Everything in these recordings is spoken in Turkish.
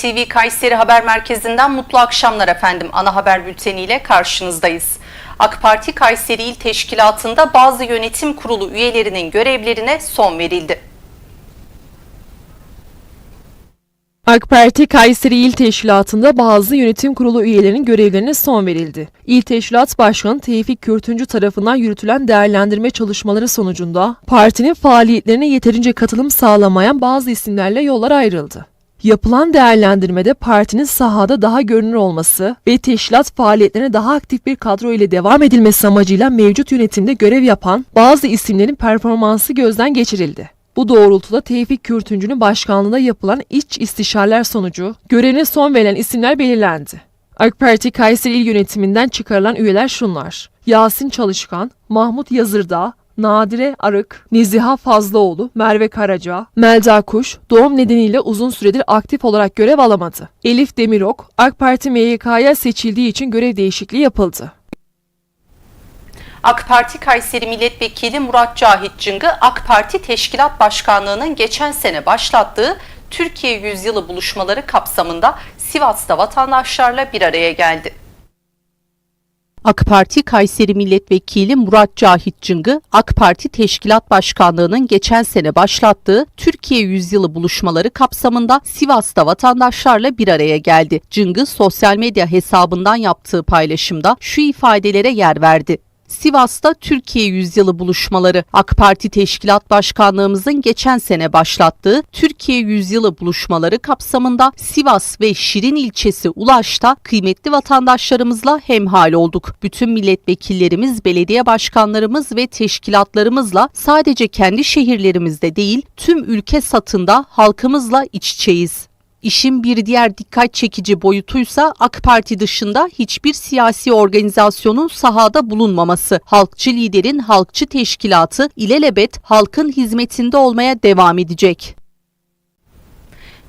NTV Kayseri Haber Merkezi'nden mutlu akşamlar efendim. Ana haber bülteniyle karşınızdayız. AK Parti Kayseri İl Teşkilatı'nda bazı yönetim kurulu üyelerinin görevlerine son verildi. AK Parti Kayseri İl Teşkilatı'nda bazı yönetim kurulu üyelerinin görevlerine son verildi. İl Teşkilat Başkanı Tevfik Kürtüncü tarafından yürütülen değerlendirme çalışmaları sonucunda partinin faaliyetlerine yeterince katılım sağlamayan bazı isimlerle yollar ayrıldı. Yapılan değerlendirmede partinin sahada daha görünür olması ve teşkilat faaliyetlerine daha aktif bir kadro ile devam edilmesi amacıyla mevcut yönetimde görev yapan bazı isimlerin performansı gözden geçirildi. Bu doğrultuda Tevfik Kürtüncü'nün başkanlığında yapılan iç istişareler sonucu görevine son verilen isimler belirlendi. AK Parti Kayseri İl Yönetiminden çıkarılan üyeler şunlar. Yasin Çalışkan, Mahmut Yazırdağ, Nadire Arık, Neziha Fazlaoğlu, Merve Karaca, Melda Kuş doğum nedeniyle uzun süredir aktif olarak görev alamadı. Elif Demirok, AK Parti MYK'ya seçildiği için görev değişikliği yapıldı. AK Parti Kayseri Milletvekili Murat Cahit Cıngı, AK Parti Teşkilat Başkanlığı'nın geçen sene başlattığı Türkiye Yüzyılı buluşmaları kapsamında Sivas'ta vatandaşlarla bir araya geldi. AK Parti Kayseri Milletvekili Murat Cahit Cıngı, AK Parti Teşkilat Başkanlığı'nın geçen sene başlattığı Türkiye Yüzyılı buluşmaları kapsamında Sivas'ta vatandaşlarla bir araya geldi. Cıngı sosyal medya hesabından yaptığı paylaşımda şu ifadelere yer verdi. Sivas'ta Türkiye Yüzyılı buluşmaları AK Parti Teşkilat Başkanlığımızın geçen sene başlattığı Türkiye Yüzyılı buluşmaları kapsamında Sivas ve Şirin ilçesi Ulaş'ta kıymetli vatandaşlarımızla hemhal olduk. Bütün milletvekillerimiz, belediye başkanlarımız ve teşkilatlarımızla sadece kendi şehirlerimizde değil tüm ülke satında halkımızla iç içeyiz. İşin bir diğer dikkat çekici boyutuysa AK Parti dışında hiçbir siyasi organizasyonun sahada bulunmaması. Halkçı liderin halkçı teşkilatı ilelebet halkın hizmetinde olmaya devam edecek.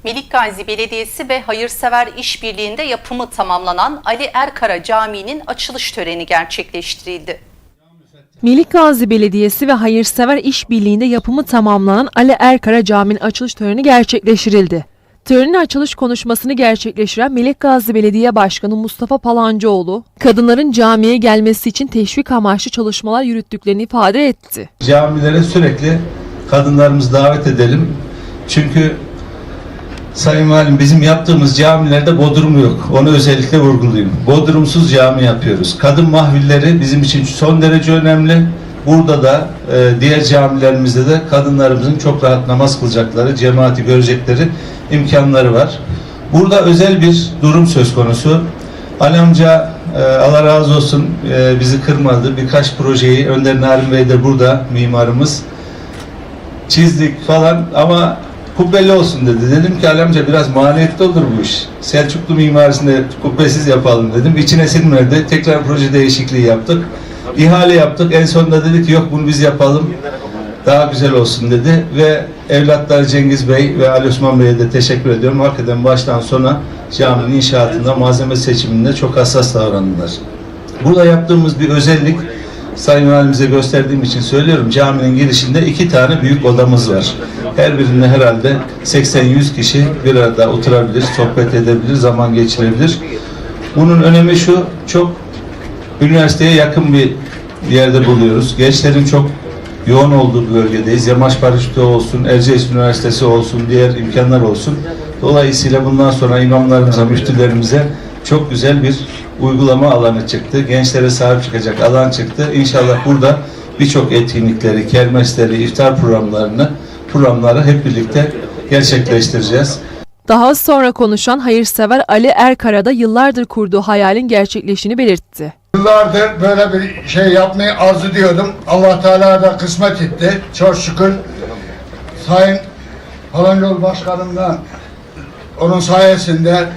Melik Gazi Belediyesi ve Hayırsever İşbirliği'nde yapımı tamamlanan Ali Erkara Camii'nin açılış töreni gerçekleştirildi. Melik Gazi Belediyesi ve Hayırsever İşbirliği'nde yapımı tamamlanan Ali Erkara Camii'nin açılış töreni gerçekleştirildi. Törenin açılış konuşmasını gerçekleştiren Melik Gazi Belediye Başkanı Mustafa Palancıoğlu, kadınların camiye gelmesi için teşvik amaçlı çalışmalar yürüttüklerini ifade etti. Camilere sürekli kadınlarımızı davet edelim. Çünkü Sayın Valim bizim yaptığımız camilerde bodrum yok. Onu özellikle vurgulayayım. Bodrumsuz cami yapıyoruz. Kadın mahvilleri bizim için son derece önemli. Burada da e, diğer camilerimizde de kadınlarımızın çok rahat namaz kılacakları, cemaati görecekleri imkanları var. Burada özel bir durum söz konusu. Ali amca e, Allah razı olsun e, bizi kırmadı. Birkaç projeyi Önder Narin Bey de burada mimarımız çizdik falan ama kubbeli olsun dedi. Dedim ki Ali amca biraz maliyetli olur bu iş. Selçuklu mimarisinde kubbesiz yapalım dedim. İçine sinmedi. Tekrar proje değişikliği yaptık. İhale yaptık. En sonunda dedi ki yok bunu biz yapalım. Daha güzel olsun dedi ve evlatları Cengiz Bey ve Ali Osman Bey'e de teşekkür ediyorum. Hakikaten baştan sona caminin inşaatında, malzeme seçiminde çok hassas davrandılar. Burada yaptığımız bir özellik Sayın Valimize gösterdiğim için söylüyorum. Caminin girişinde iki tane büyük odamız var. Her birinde herhalde 80-100 kişi bir arada oturabilir, sohbet edebilir, zaman geçirebilir. Bunun önemi şu, çok üniversiteye yakın bir yerde buluyoruz. Gençlerin çok yoğun olduğu bir bölgedeyiz. Yamaç Paraşütü olsun, Erciyes Üniversitesi olsun, diğer imkanlar olsun. Dolayısıyla bundan sonra imamlarımıza, müftülerimize çok güzel bir uygulama alanı çıktı. Gençlere sahip çıkacak alan çıktı. İnşallah burada birçok etkinlikleri, kermesleri, iftar programlarını, programları hep birlikte gerçekleştireceğiz. Daha sonra konuşan hayırsever Ali Erkara da yıllardır kurduğu hayalin gerçekleştiğini belirtti. Yıllardır böyle bir şey yapmayı arzu ediyordum. Allah Teala da kısmet etti. Çok şükür Sayın Halancol Başkanım'dan onun sayesinde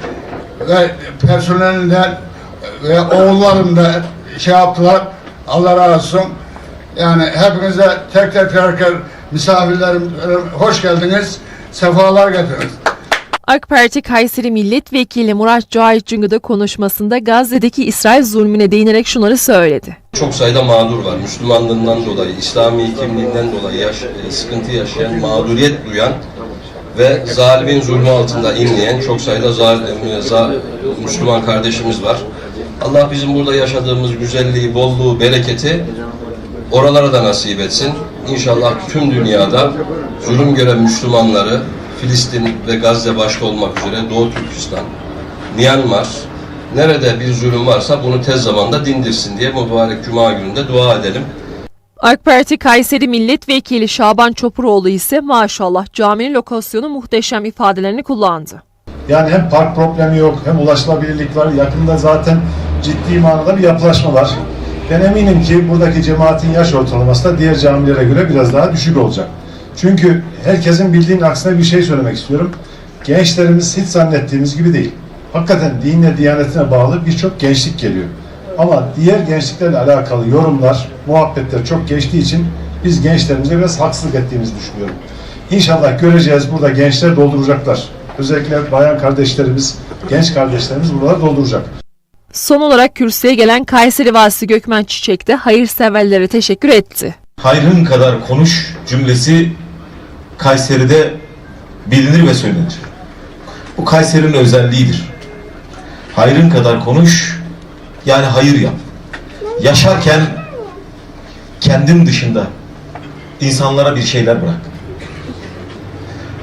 ve personelinden ve oğullarım da şey yaptılar. Allah razı olsun. Yani hepinize tek tek tekrar misafirlerim hoş geldiniz. Sefalar getirdiniz. AK Parti Kayseri Milletvekili Murat Cahit da konuşmasında Gazze'deki İsrail zulmüne değinerek şunları söyledi. Çok sayıda mağdur var. Müslümanlığından dolayı, İslami kimliğinden dolayı yaş- e, sıkıntı yaşayan, mağduriyet duyan ve zalimin zulmü altında inleyen çok sayıda zalim, za- Müslüman kardeşimiz var. Allah bizim burada yaşadığımız güzelliği, bolluğu, bereketi oralara da nasip etsin. İnşallah tüm dünyada zulüm gören Müslümanları Filistin ve Gazze başta olmak üzere Doğu Türkistan, Myanmar, nerede bir zulüm varsa bunu tez zamanda dindirsin diye mübarek Cuma gününde dua edelim. AK Parti Kayseri Milletvekili Şaban Çopuroğlu ise maşallah caminin lokasyonu muhteşem ifadelerini kullandı. Yani hem park problemi yok hem ulaşılabilirlik var. Yakında zaten ciddi manada bir yapılaşma var. Ben eminim ki buradaki cemaatin yaş ortalaması da diğer camilere göre biraz daha düşük olacak. Çünkü herkesin bildiğinin aksine bir şey söylemek istiyorum. Gençlerimiz hiç zannettiğimiz gibi değil. Hakikaten dinle, diyanetine bağlı birçok gençlik geliyor. Ama diğer gençliklerle alakalı yorumlar, muhabbetler çok geçtiği için biz gençlerimize biraz haksızlık ettiğimizi düşünüyorum. İnşallah göreceğiz burada gençler dolduracaklar. Özellikle bayan kardeşlerimiz, genç kardeşlerimiz buraları dolduracak. Son olarak kürsüye gelen Kayseri Valisi Gökmen Çiçek de hayırseverlere teşekkür etti. hayrın kadar konuş cümlesi Kayseri'de bilinir ve söylenir. Bu Kayseri'nin özelliğidir. Hayrın kadar konuş, yani hayır yap. Yaşarken kendin dışında insanlara bir şeyler bırak.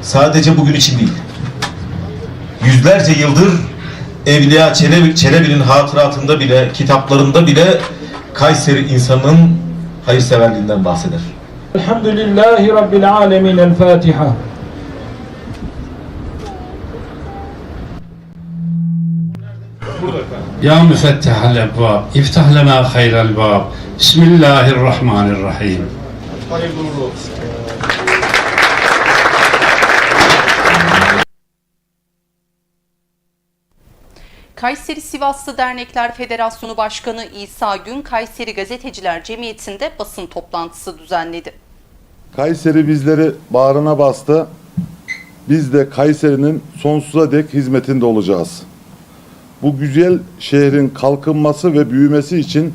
Sadece bugün için değil. Yüzlerce yıldır Evliya Çelebi, Çelebi'nin hatıratında bile, kitaplarında bile Kayseri insanının hayırseverliğinden bahseder. الحمد لله رب العالمين الفاتحة. يا مفتح الأبواب افتح لنا خير الباب. بسم الله الرحمن الرحيم. Kayseri Sivaslı Dernekler Federasyonu Başkanı İsa Gün, Kayseri Gazeteciler Cemiyeti'nde basın toplantısı düzenledi. Kayseri bizleri bağrına bastı. Biz de Kayseri'nin sonsuza dek hizmetinde olacağız. Bu güzel şehrin kalkınması ve büyümesi için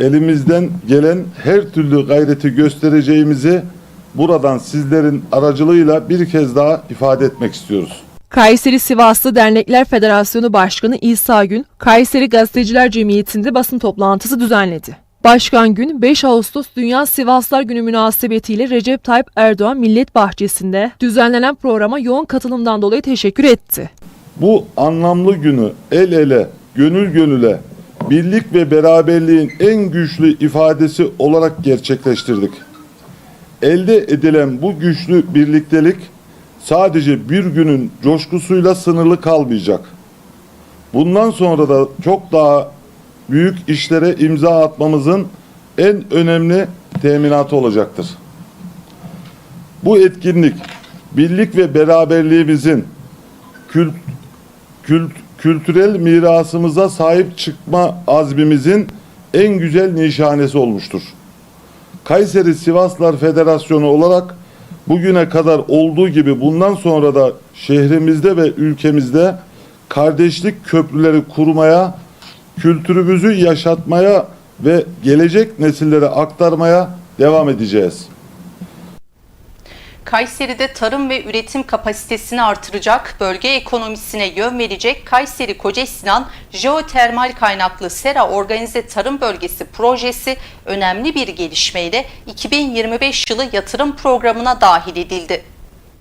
elimizden gelen her türlü gayreti göstereceğimizi buradan sizlerin aracılığıyla bir kez daha ifade etmek istiyoruz. Kayseri Sivaslı Dernekler Federasyonu Başkanı İsa Gün, Kayseri Gazeteciler Cemiyeti'nde basın toplantısı düzenledi. Başkan Gün, 5 Ağustos Dünya Sivaslar Günü münasebetiyle Recep Tayyip Erdoğan Millet Bahçesi'nde düzenlenen programa yoğun katılımdan dolayı teşekkür etti. Bu anlamlı günü el ele, gönül gönüle, birlik ve beraberliğin en güçlü ifadesi olarak gerçekleştirdik. Elde edilen bu güçlü birliktelik sadece bir günün coşkusuyla sınırlı kalmayacak. Bundan sonra da çok daha büyük işlere imza atmamızın en önemli teminatı olacaktır. Bu etkinlik birlik ve beraberliğimizin kült, kült, kültürel mirasımıza sahip çıkma azmimizin en güzel nişanesi olmuştur. Kayseri Sivaslar Federasyonu olarak bugüne kadar olduğu gibi bundan sonra da şehrimizde ve ülkemizde kardeşlik köprüleri kurmaya, kültürümüzü yaşatmaya ve gelecek nesillere aktarmaya devam edeceğiz. Kayseri'de tarım ve üretim kapasitesini artıracak, bölge ekonomisine yön verecek Kayseri Kocasinan Jeotermal Kaynaklı Sera Organize Tarım Bölgesi projesi önemli bir gelişmeyle 2025 yılı yatırım programına dahil edildi.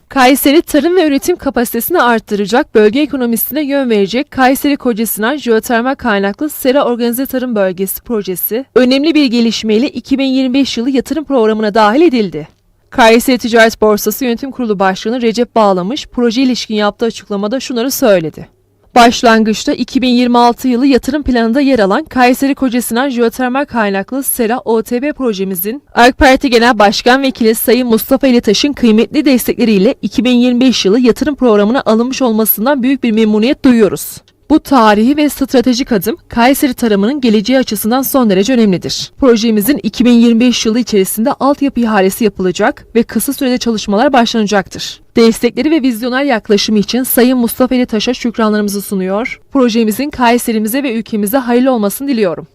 Kayseri tarım ve üretim kapasitesini arttıracak, bölge ekonomisine yön verecek Kayseri Kocasinan Jeotermal Kaynaklı Sera Organize Tarım Bölgesi projesi önemli bir gelişmeyle 2025 yılı yatırım programına dahil edildi. Kayseri Ticaret Borsası Yönetim Kurulu Başkanı Recep Bağlamış proje ilişkin yaptığı açıklamada şunları söyledi. Başlangıçta 2026 yılı yatırım planında yer alan Kayseri Kocasinan Jeotermal Kaynaklı Sera OTB projemizin AK Parti Genel Başkan Vekili Sayın Mustafa İlitaş'ın kıymetli destekleriyle 2025 yılı yatırım programına alınmış olmasından büyük bir memnuniyet duyuyoruz. Bu tarihi ve stratejik adım Kayseri tarımının geleceği açısından son derece önemlidir. Projemizin 2025 yılı içerisinde altyapı ihalesi yapılacak ve kısa sürede çalışmalar başlanacaktır. Destekleri ve vizyoner yaklaşımı için Sayın Mustafa Ali Taş'a şükranlarımızı sunuyor. Projemizin Kayserimize ve ülkemize hayırlı olmasını diliyorum.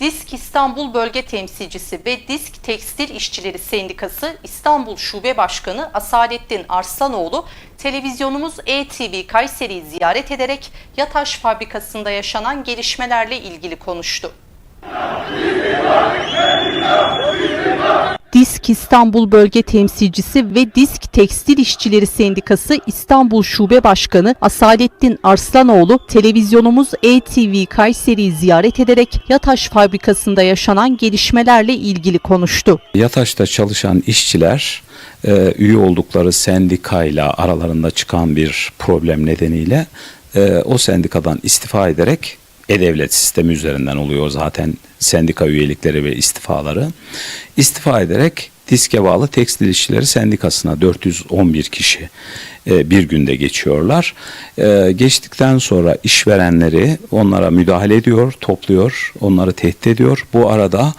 Disk İstanbul Bölge Temsilcisi ve Disk Tekstil İşçileri Sendikası İstanbul Şube Başkanı Asalettin Arslanoğlu televizyonumuz ETV Kayseri'yi ziyaret ederek Yataş fabrikasında yaşanan gelişmelerle ilgili konuştu. Disk İstanbul Bölge Temsilcisi ve Disk Tekstil İşçileri Sendikası İstanbul Şube Başkanı Asalettin Arslanoğlu televizyonumuz ETV Kayseri'yi ziyaret ederek Yataş fabrikasında yaşanan gelişmelerle ilgili konuştu. Yataş'ta çalışan işçiler e, üye oldukları sendikayla aralarında çıkan bir problem nedeniyle e, o sendikadan istifa ederek e-devlet sistemi üzerinden oluyor zaten sendika üyelikleri ve istifaları. İstifa ederek Diske bağlı Tekstil İşçileri Sendikası'na 411 kişi e, bir günde geçiyorlar. E, geçtikten sonra işverenleri onlara müdahale ediyor, topluyor, onları tehdit ediyor. Bu arada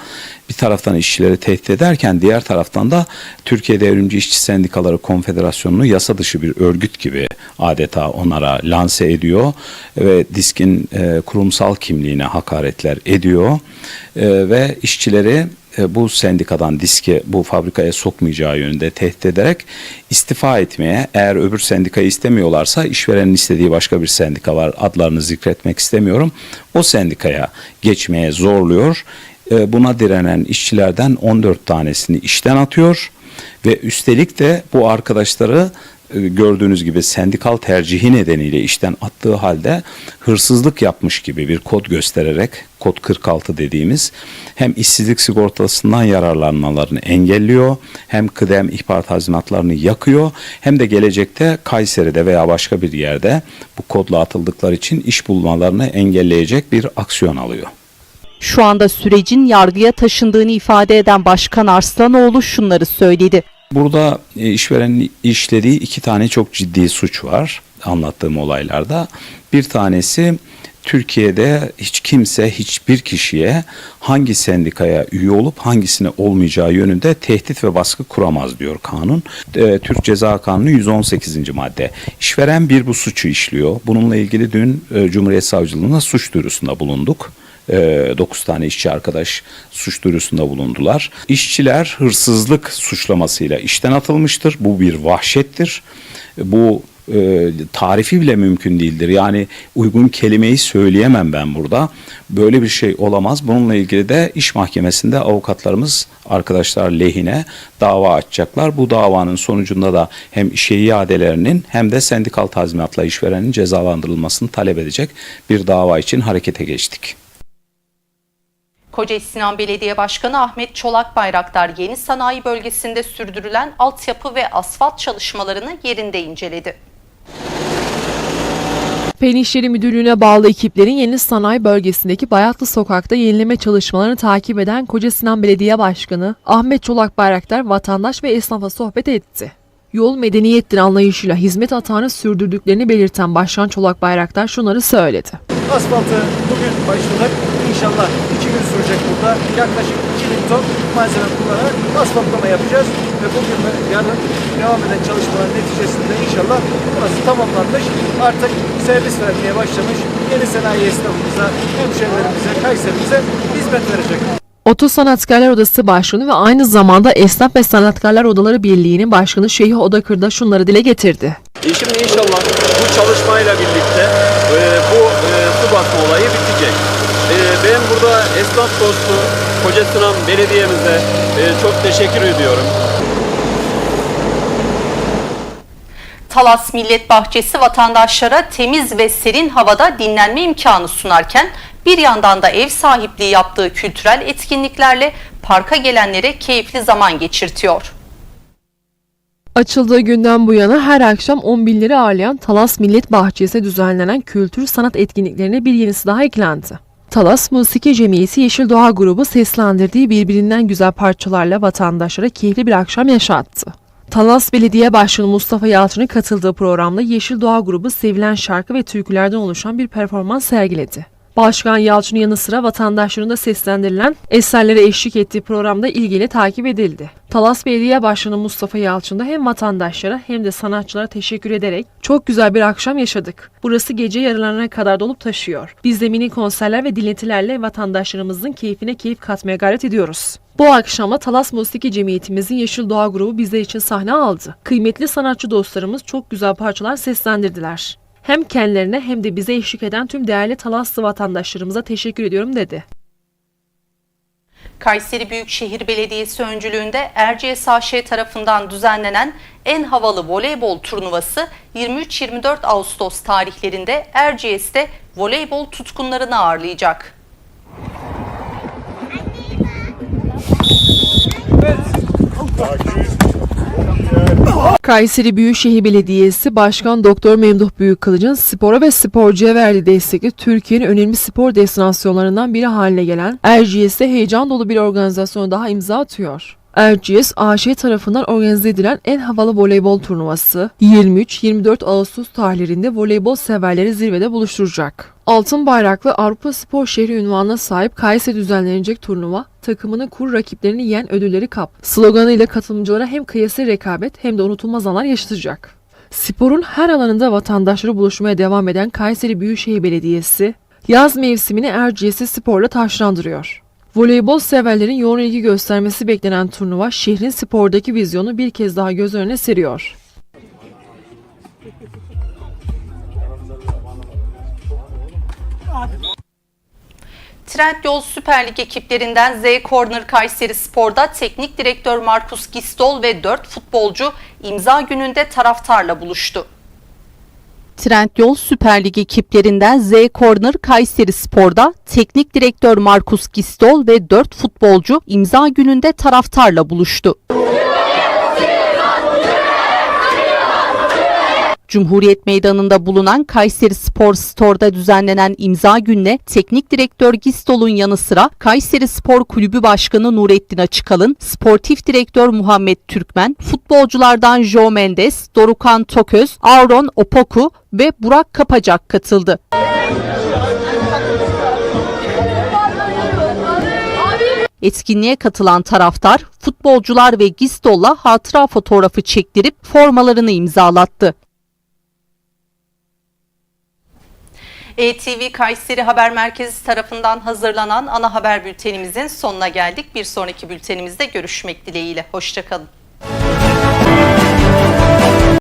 bir taraftan işçileri tehdit ederken diğer taraftan da Türkiye Devrimci İşçi Sendikaları Konfederasyonu'nu yasa dışı bir örgüt gibi adeta onlara lanse ediyor ve diskin e, kurumsal kimliğine hakaretler ediyor E, ve işçileri e, bu sendikadan diski bu fabrikaya sokmayacağı yönünde tehdit ederek istifa etmeye eğer öbür sendikayı istemiyorlarsa işverenin istediği başka bir sendika var adlarını zikretmek istemiyorum. O sendikaya geçmeye zorluyor. E, buna direnen işçilerden 14 tanesini işten atıyor ve üstelik de bu arkadaşları gördüğünüz gibi sendikal tercihi nedeniyle işten attığı halde hırsızlık yapmış gibi bir kod göstererek kod 46 dediğimiz hem işsizlik sigortasından yararlanmalarını engelliyor hem kıdem ihbar tazminatlarını yakıyor hem de gelecekte Kayseri'de veya başka bir yerde bu kodla atıldıkları için iş bulmalarını engelleyecek bir aksiyon alıyor. Şu anda sürecin yargıya taşındığını ifade eden Başkan Arslanoğlu şunları söyledi. Burada e, işverenin işlediği iki tane çok ciddi suç var anlattığım olaylarda. Bir tanesi Türkiye'de hiç kimse hiçbir kişiye hangi sendikaya üye olup hangisine olmayacağı yönünde tehdit ve baskı kuramaz diyor kanun. E, Türk Ceza Kanunu 118. madde. İşveren bir bu suçu işliyor. Bununla ilgili dün e, Cumhuriyet Savcılığına suç duyurusunda bulunduk. 9 tane işçi arkadaş suç duyurusunda bulundular. İşçiler hırsızlık suçlamasıyla işten atılmıştır. Bu bir vahşettir. Bu e, tarifi bile mümkün değildir. Yani uygun kelimeyi söyleyemem ben burada. Böyle bir şey olamaz. Bununla ilgili de iş mahkemesinde avukatlarımız arkadaşlar lehine dava açacaklar. Bu davanın sonucunda da hem işe iadelerinin hem de sendikal tazminatla işverenin cezalandırılmasını talep edecek bir dava için harekete geçtik. Kocaeli Sinan Belediye Başkanı Ahmet Çolak Bayraktar yeni sanayi bölgesinde sürdürülen altyapı ve asfalt çalışmalarını yerinde inceledi. Fen İşleri Müdürlüğü'ne bağlı ekiplerin Yeni Sanayi Bölgesi'ndeki Bayatlı Sokak'ta yenileme çalışmalarını takip eden Koca Sinan Belediye Başkanı Ahmet Çolak Bayraktar vatandaş ve esnafa sohbet etti. Yol medeniyettir anlayışıyla hizmet atağını sürdürdüklerini belirten Başkan Çolak Bayraktar şunları söyledi. Asfaltı bugün başladık. İnşallah iki gün sürecek burada. Yaklaşık 2000 ton malzeme kullanarak asfaltlama yapacağız. Ve bugün ve yarın devam eden çalışmaların neticesinde inşallah burası tamamlanmış. Artık servis vermeye başlamış. Yeni sanayi esnafımıza, hemşehrilerimize, Kayserimize hizmet verecek. Oto Sanatkarlar Odası Başkanı ve aynı zamanda Esnaf ve Sanatkarlar Odaları Birliği'nin Başkanı Şeyh Odakır'da şunları dile getirdi. E şimdi inşallah bu çalışmayla birlikte e, bu e, su basma olayı bitecek. E, ben burada esnaf dostu Koca Sinan Belediye'mize e, çok teşekkür ediyorum. Talas Millet Bahçesi vatandaşlara temiz ve serin havada dinlenme imkanı sunarken bir yandan da ev sahipliği yaptığı kültürel etkinliklerle parka gelenlere keyifli zaman geçirtiyor. Açıldığı günden bu yana her akşam 10 binleri ağırlayan Talas Millet Bahçesi'ne düzenlenen kültür sanat etkinliklerine bir yenisi daha eklendi. Talas Musiki Cemiyeti Yeşil Doğa Grubu seslendirdiği birbirinden güzel parçalarla vatandaşlara keyifli bir akşam yaşattı. Talas Belediye Başkanı Mustafa Yalçın'ın katıldığı programda Yeşil Doğa Grubu sevilen şarkı ve türkülerden oluşan bir performans sergiledi. Başkan Yalçın'ın yanı sıra vatandaşların da seslendirilen eserlere eşlik ettiği programda ilgiyle takip edildi. Talas Belediye Başkanı Mustafa Yalçın da hem vatandaşlara hem de sanatçılara teşekkür ederek çok güzel bir akşam yaşadık. Burası gece yarılarına kadar dolup taşıyor. Biz de mini konserler ve dinletilerle vatandaşlarımızın keyfine keyif katmaya gayret ediyoruz. Bu akşama Talas Musiki Cemiyetimizin Yeşil Doğa grubu bizler için sahne aldı. Kıymetli sanatçı dostlarımız çok güzel parçalar seslendirdiler. Hem kendilerine hem de bize eşlik eden tüm değerli Talaslı vatandaşlarımıza teşekkür ediyorum dedi. Kayseri Büyükşehir Belediyesi öncülüğünde Erciyes AŞ tarafından düzenlenen en havalı voleybol turnuvası 23-24 Ağustos tarihlerinde Erciyes'te voleybol tutkunlarını ağırlayacak. Kayseri Büyükşehir Belediyesi Başkan Doktor Memduh Büyükkılıç'ın spora ve sporcuya verdiği destekle Türkiye'nin önemli spor destinasyonlarından biri haline gelen Erciyes'te heyecan dolu bir organizasyona daha imza atıyor. Erciyes AŞ tarafından organize edilen en havalı voleybol turnuvası 23-24 Ağustos tarihlerinde voleybol severleri zirvede buluşturacak. Altın bayraklı Avrupa Spor Şehri ünvanına sahip Kayseri düzenlenecek turnuva takımını kur rakiplerini yen ödülleri kap sloganıyla katılımcılara hem kıyasaya rekabet hem de unutulmaz anlar yaşatacak. Sporun her alanında vatandaşları buluşmaya devam eden Kayseri Büyükşehir Belediyesi yaz mevsimini Erciyes'i sporla taşlandırıyor. Voleybol severlerin yoğun ilgi göstermesi beklenen turnuva şehrin spordaki vizyonu bir kez daha göz önüne seriyor. Trendyol Süper Lig ekiplerinden Z Corner Kayseri Spor'da teknik direktör Markus Gistol ve 4 futbolcu imza gününde taraftarla buluştu. Trendyol Süper Lig ekiplerinden Z Corner Kayseri Spor'da teknik direktör Markus Gistol ve 4 futbolcu imza gününde taraftarla buluştu. Cumhuriyet Meydanı'nda bulunan Kayseri Spor Store'da düzenlenen imza gününe teknik direktör Gistol'un yanı sıra Kayseri Spor Kulübü Başkanı Nurettin Açıkalın, sportif direktör Muhammed Türkmen, futbolculardan Jo Mendes, Dorukan Toköz, Aaron Opoku ve Burak Kapacak katıldı. Etkinliğe katılan taraftar, futbolcular ve Gistol'la hatıra fotoğrafı çektirip formalarını imzalattı. ETV Kayseri Haber Merkezi tarafından hazırlanan ana haber bültenimizin sonuna geldik. Bir sonraki bültenimizde görüşmek dileğiyle. Hoşçakalın.